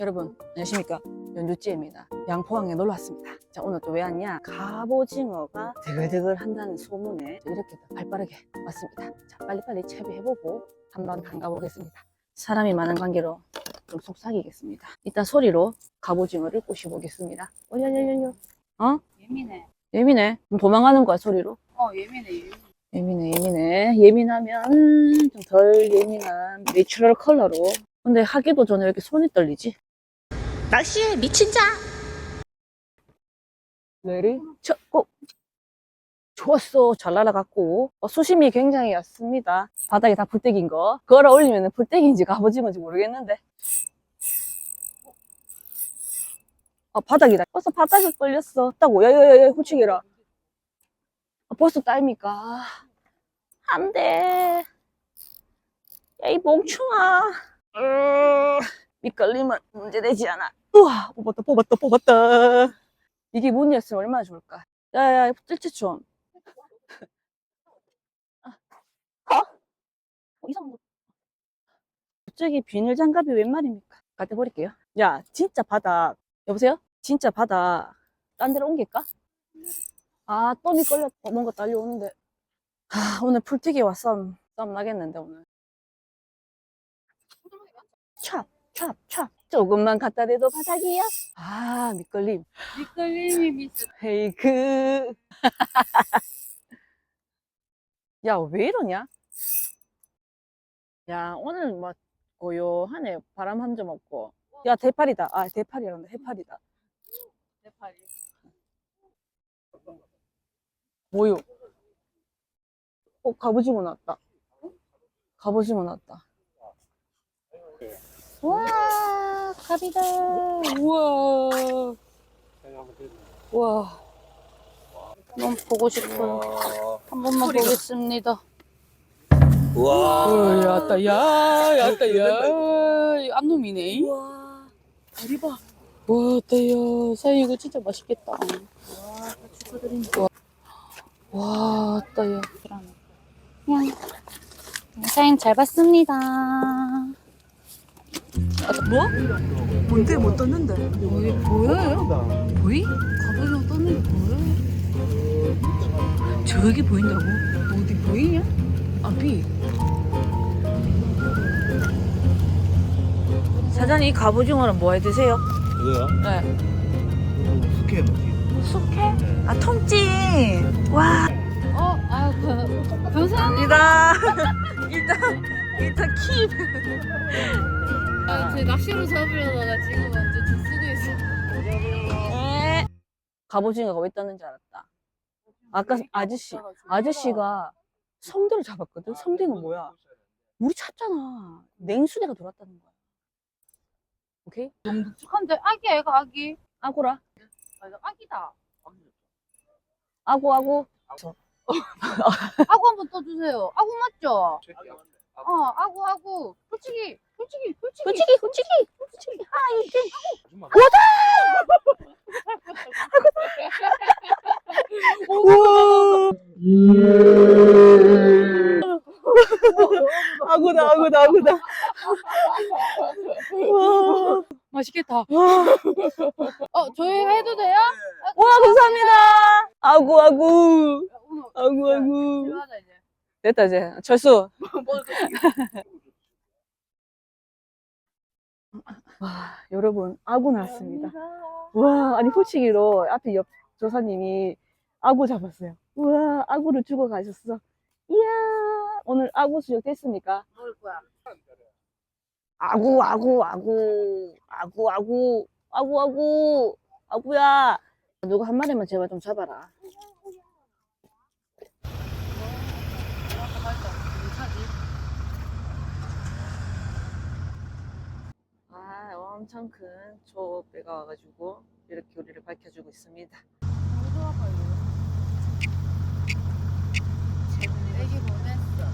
여러분 안녕하십니까? 연주찌입니다. 양포항에 놀러 왔습니다. 자 오늘 또 왜 왔냐? 갑오징어가 드글드글 한다는 소문에 이렇게 또 발빠르게 왔습니다. 자 빨리빨리 채비해보고 한번 담가보겠습니다. 사람이 많은 관계로 좀 속삭이겠습니다. 일단 소리로 갑오징어를 꼬셔보겠습니다. 어려려려려 어? 예민해. 예민해? 그럼 도망가는 거야 소리로? 어, 예민해, 예민해. 예민해 예민해. 예민하면 좀 덜 예민한 내추럴 컬러로. 근데 하기도 전에 왜 이렇게 손이 떨리지? 낚시에 미친 자. 레리 쳤고 좋았어. 잘 날아갔고. 어, 수심이 굉장히 얕습니다. 바닥에 다 불떼기인 거. 걸어 올리면 불떼기인지 갑오징어인지 모르겠는데. 아 바닥이다 벌써 바닥에 걸렸어. 따고 야야야야 후치기라. 아, 벌써 따입니까? 안돼. 야 이 멍충아. 으, 밑걸림은 문제되지 않아 우와 뽑았다 뽑았다 뽑았다. 이게 문이었으면 얼마나 좋을까? 야야 좀. 아, 어? 어, 이상한 거. 갑자기 비닐 장갑이 웬 말입니까? 갖다 버릴게요. 야 진짜 바닥 여보세요? 진짜 바닥 딴 데로 옮길까? 아또 미끌려 어, 뭔가 딸려오는데. 아 오늘 풀튀기와 싸움 싸움 나겠는데 오늘. 찹 찹찹 조금만 갖다 대도 바닥이야 아 밑걸림 밑걸림이 미스. 페이크. 야, 왜 이러냐? 야, 오늘 막 고요하네. 바람 한 점 없고. 야, 대팔이다. 아, 대팔이란다. 해팔이다. 내 팔이. 뭐요? 어, 갑오징어 나왔다. 갑오징어 나왔다. 와, 갑이다. 우와. 우와. 너무 보고 싶어요. 한 번만 보겠습니다. 우와. 어, 야따, 야, 야 따, 야. 안 놈이네. 우와. 다리 봐. 와, 따 야. 사장님, 이거 진짜 맛있겠다. 축하드립니다. 와, 따 야. 그냥. 사인 잘 봤습니다. 뭐? 뭔데 못 떴는데? 여기 보여요? 보이? 갑오징어 떴는 게 보여요? 저기 보인다고? 어디 보이냐? 앞이. 사장님, 이 갑오징어는 뭐해 드세요? 이거요? 네. 숙회 뭐지? 숙회? 아, 통찜! 와, 어, 아, 그, 감사합니다. 일단, 일단, 일단 킵. 아, 제 낚시로 잡으려다가 지금 완전 줄 쓰고 있어. 갑오징어가 왜 떴는지 알았다. 아까 아저씨, 아저씨가 성대를 잡았거든? 성대는 뭐야? 우리 찾잖아. 냉수대가 돌았다는 거야. 오케이? 묵직한데, 아기, 애가 아기. 아고라. 아기다. 아고, 아고. 아구 한번 떠주세요. 아구 맞죠? 어, 아구, 아구. 솔직히, 솔직히, 솔직히. 솔직히, 솔직히, 솔직히. 아, 이게. 아구다, 아구다, 아구다. 우와. 맛있겠다. 와, 어, 저희 해도 돼요? 와, 감사합니다. 아구, 아구. 아구, 아구. 됐다, 이제. 철수. 와, 여러분, 아구 나왔습니다. 와, 아니, 호치기로 앞에 옆 조사님이 아구 잡았어요. 우와, 아구를 주고 가셨어. 이야, 오늘 아구 수육 됐습니까? 먹을 거야. 아구, 아구, 아구, 아구, 아구, 아구, 아구, 아구야. 누구 한 마리만 제발 좀 잡아라. 아, 엄청 큰 조배가 와가지고 이렇게 우리를 밝혀주고 있습니다. 애기 보냈어.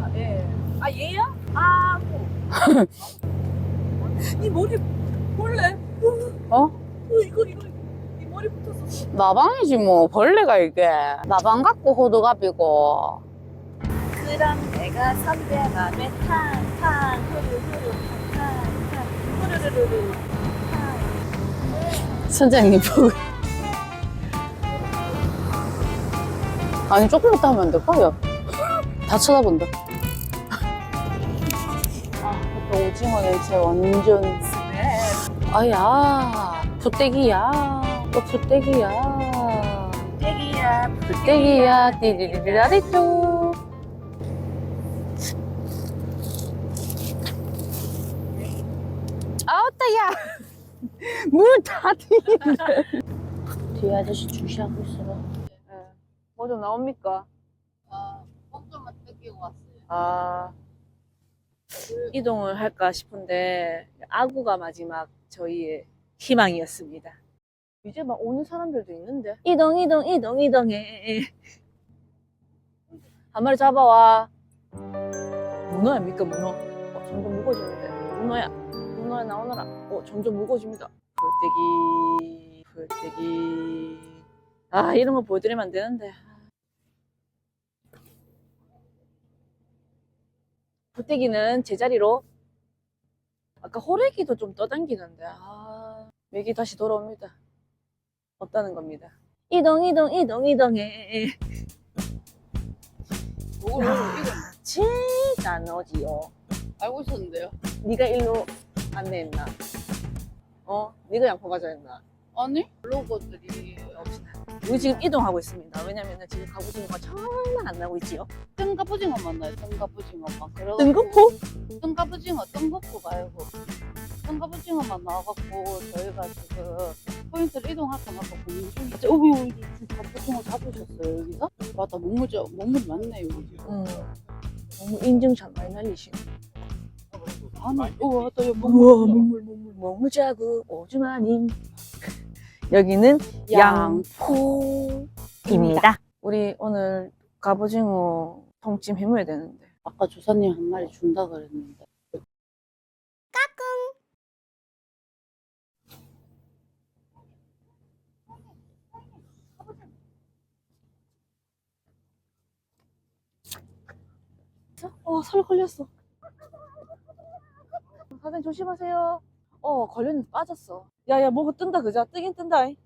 아, 예. 아, 얘야? 아, 이 머리 볼래? 어? 어, 이거, 이거, 이 머리 붙었어. 나방이지 뭐 벌레가 이게 나방 같고 호두갑이고 그럼 내가 선배 맘에 탕 탕 후루후루 선장님 보고. 아니, 조금 있다 하면 안 될까요? 다 쳐다본다. 아, 또 오징어 냄새 완전. 아야, 풋떼기야. 또 풋떼기야. 떼기야. 풋떼기야. 띠리리라리또. 야! 물 다 튀는데. 뒤에 아저씨 주시하고 있어. 뭐좀 나옵니까? 아, 목좀만 뜯기고 왔어요. 아, 이동을 할까 싶은데, 아구가 마지막 저희의 희망이었습니다. 이제 막 오는 사람들도 있는데. 이동, 이동, 이동, 이동해. 한 마리 잡아와. 문어 아닙니까, 문어? 어, 점점 무거워지는데. 문어야, 문어야 나오너라. 어, 점점 무거워집니다. 불떼기, 불떼기. 아, 이런 거 보여드리면 안 되는데. 불떼기는 제자리로 아까 호래기도 좀 떠당기는데 아 맥이 다시 돌아옵니다 없다는 겁니다 이동 이동 이동 이동해 뭐, 야. 이거 진짜 너지요 알고 있었는데요. 네가 일로 안내했나 어? 네가 양포 가져했나 아니? 로고들이 없시다 우리 지금 이동하고 있습니다 왜냐면 지금 갑오징어가 정말 안 나고 있지요 뜬가부징어 만나요. 뜬가부징어만. 그래가지고 뜬거포? 뜬가부징어, 뜬거포 말고. 뜬가부징어만 나와갖고 저희가 지금 포인트를 이동할까 말까 고민 중이죠. 어머, 여기 갑오징어 잡으셨어요, 여기서? 맞다, 목물이, 목물이 많네요, 여기. 응 너무 인증샷 많이 날리시네 우와, 목물. 먹물, 먹물, 먹물 자국, 오줌아님. 여기는 양포입니다. 우리 오늘 갑오징어 통찜 해먹어야 되는데. 아까 조사님 한 마리 준다 그랬는데. 어, 설 걸렸어. 사장님 조심하세요. 어, 걸렸는데 빠졌어. 야, 야, 뭐가 뜬다, 그자? 뜨긴 뜬다. 잉.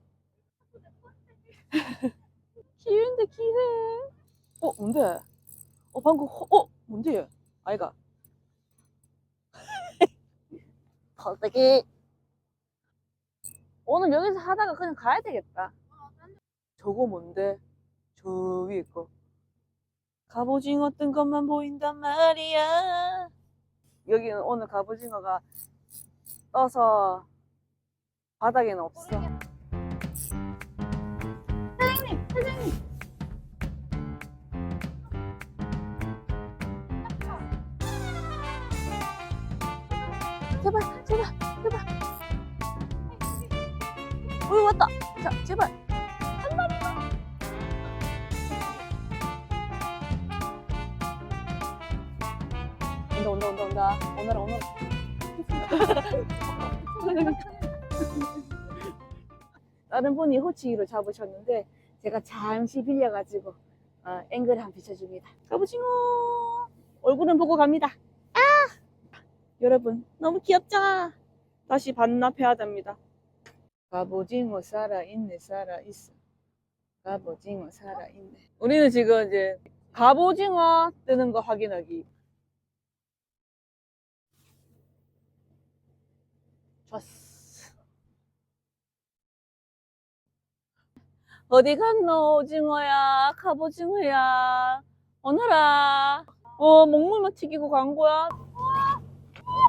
기회인데, 기회. 어, 뭔데? 어, 방금, 허- 어, 뭔데? 얘? 아이가. 갑자기. 오늘 여기서 하다가 그냥 가야 되겠다. 저거 뭔데? 저 위에 거. 갑오징어 뜬 것만 보인단 말이야. 여기는 오늘 갑오징어가 떠서 바닥에는 없어. 사장님, 사장님. 제발, 제발, 제발. 어, 왔다. 자, 제발. 온다 온다 온다 온다. 오너라 오너라 다른 분이 호치기로 잡으셨는데 제가 잠시 빌려가지고 어, 앵글을 한 비춰줍니다. 갑오징어! 얼굴은 보고 갑니다. 아! 여러분 너무 귀엽죠? 다시 반납해야 됩니다. 갑오징어 살아있네 살아있어. 갑오징어 살아있네. 우리는 지금 이제 갑오징어 뜨는 거 확인하기 좋았어. 어디 갔노, 오징어야, 갑오징어야. 오너라. 어, 먹물만 튀기고 간 거야. 와,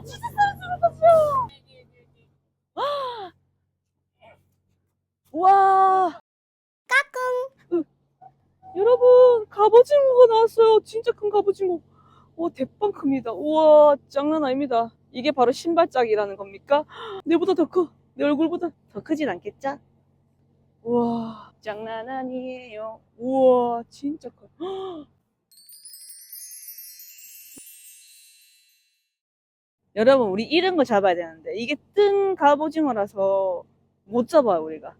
진짜 사람 들어갔어. 와. 까꿍. 여러분, 갑오징어가 나왔어요. 진짜 큰 갑오징어. 와, 대빵 큽니다. 우와, 장난 아닙니다. 이게 바로 신발짝이라는 겁니까? 내보다 더 커. 내 얼굴보다 더 크진 않겠죠? 우와, 장난 아니에요. 우와, 진짜 커. 여러분, 우리 이런 거 잡아야 되는데, 이게 뜬 갑오징어라서 못 잡아요, 우리가.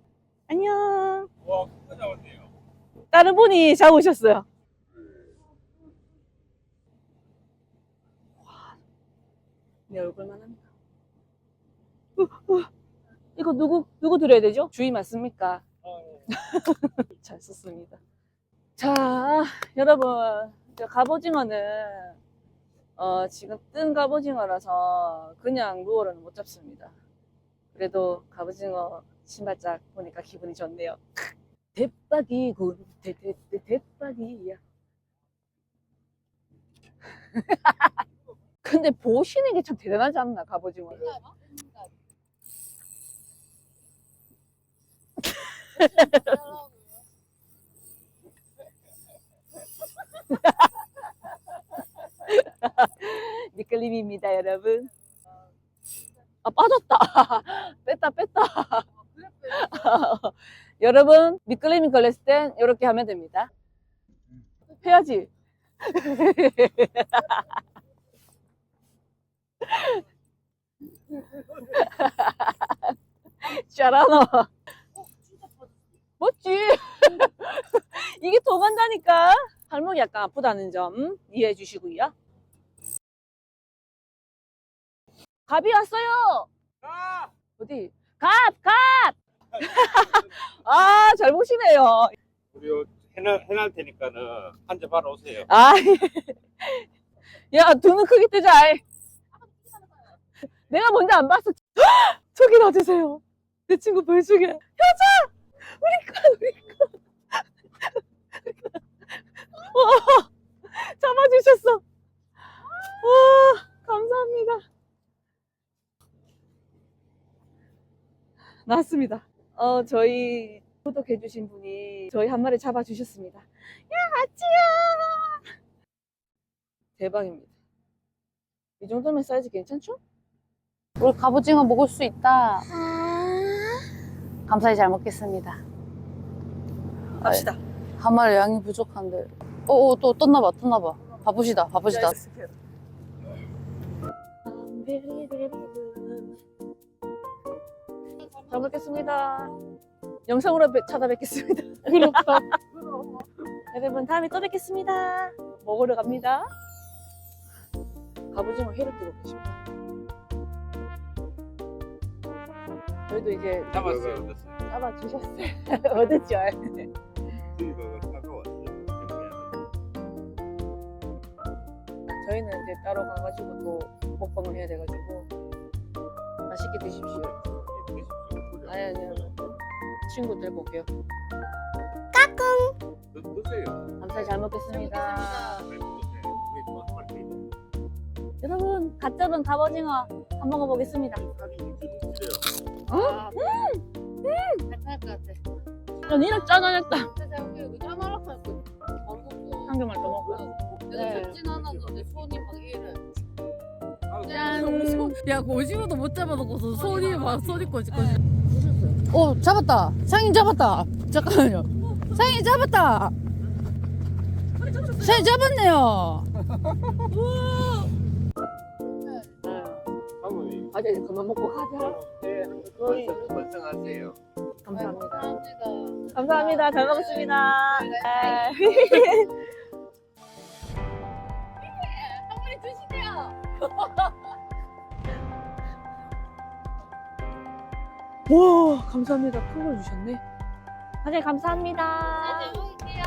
안녕. 와, 큰거 잡았네요. 다른 분이 잡으셨어요. 내 얼굴만 합니다. 이거 누구 누구 드려야 되죠? 주의 맞습니까? 잘 썼습니다. 자, 여러분, 저 갑오징어는 어, 지금 뜬 갑오징어라서 그냥 루어로는 못 잡습니다. 그래도 갑오징어 신발짝 보니까 기분이 좋네요. 대박이군, 대, 대, 대, 대박이야. 근데 보시는 게 참 대단하지 않나, 갑오징어를. 미끌림입니다, 여러분. 아, 빠졌다. 뺐다, 뺐다. 여러분, 미끌림이 걸렸을 땐 이렇게 하면 됩니다. 해야지. 잘하나. 멋지. 이게 더 간다니까. 발목이 약간 아프다는 점 이해해 주시고요. 갑이 왔어요. 어디? 갑, 갑. 아, 잘 보시네요. 우리 요 해날 해날 테니까는 한잔 바로 오세요. 아, 야, 두눈 크게 뜨자. 아이. 내가 먼저 안 봤어. 저기 놔주세요. 내 친구 벌주게. 여자! 우리 거, 우리 거. 와, 잡아주셨어. 와, 감사합니다. 나왔습니다. 어, 저희 구독해주신 분이 저희 한 마리 잡아주셨습니다. 야, 아찌야! 대박입니다. 이 정도면 사이즈 괜찮죠? 우리 갑오징어 먹을 수 있다. 감사히 잘 먹겠습니다. 갑시다. 한 마리 양이 부족한데. 어, 어, 또 떴나 봐, 떴나 봐. 바쁘시다, 바쁘시다. 잘 먹겠습니다. 영상으로 뵙- 찾아뵙겠습니다. 그렇다. 여러분 다음에 또 뵙겠습니다. 먹으러 갑니다. 갑오징어 회를 뜨고 계십니다. 저희도 이제 잡았어요. 잡아주셨어요. 이거 사고 왔어요. 저희는 이제 따로 가가지고 또 먹방을 해야 돼가지고 맛있게 드십시오. 아니 아니요. 친구 들고 올게요. 드세요. 감사히 잘 먹겠습니다. 여러분 갓 잡은 갑오징어 한번 먹어보겠습니다. 괜찮을 것 같아. 야 니는 짜다녔다. 진짜 여기 여기 했어. 방금 한 개만 더 먹고. 내가 네. 잡진 않았는데 손이 막 이래. 짠. 야, 그 오징어도 못 잡아놓고서 손이 막 손이 꼬집꼬집. 오, 잡았다. 상인 잡았다. 잠깐만요. 상인 잡았다. 상인 잡았네요. 사모님. 아 이제 그만 먹고 가자. 네. 번성하세요. 감사합니다. 감사합니다. 감사합니다. 잘 먹었습니다. 네. 한 마리 드시세요. 와 감사합니다. 큰 걸 주셨네. 사장님 감사합니다. 네, 먹을게요.